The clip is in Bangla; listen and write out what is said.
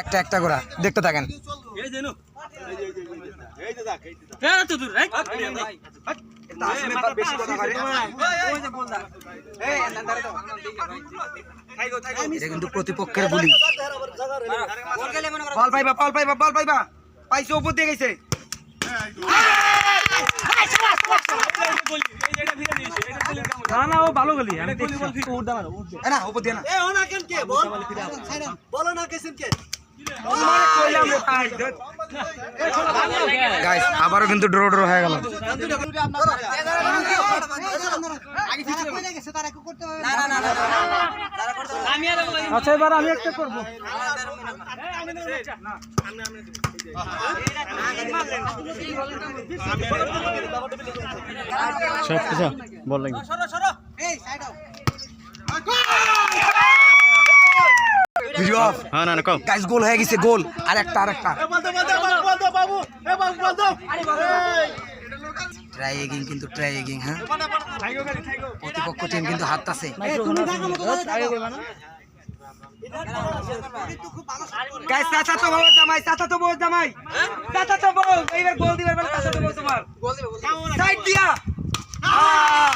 একটা একটা করে দেখতে থাকেন। এটা কিন্তু প্রতিপক্ষের গুলি। বল পাইবা বল পাইবা বল পাইবা। পাইছে উপর দিয়ে গেছে। না না ও ভালো গলি আমি দেখছি। এ না উপর দিয়ে না। গাইস আবারও কিন্তু ড্র ড্র হয়ে গেল। আচ্ছা এবার আমি একটা করব। সব কিছু বল লাগবে। ভিডিও অফ হ্যাঁ না না কম। গাইস গোল হয়ে গেছে গোল আর একটা আর একটা। ট্রাই এগিং কিন্তু ট্রাই এগিং হ্যাঁ? প্রতিপক্ষ টিম কিন্তু হাত আছে গাইস চাচা তো বউ জামাই চাচা তো বউ জামাই। চাচা তো বউ এইবার গোল দিবার বেলা চাচা তো বউ তোমার। সাইড দিয়া। আহ, এই, না।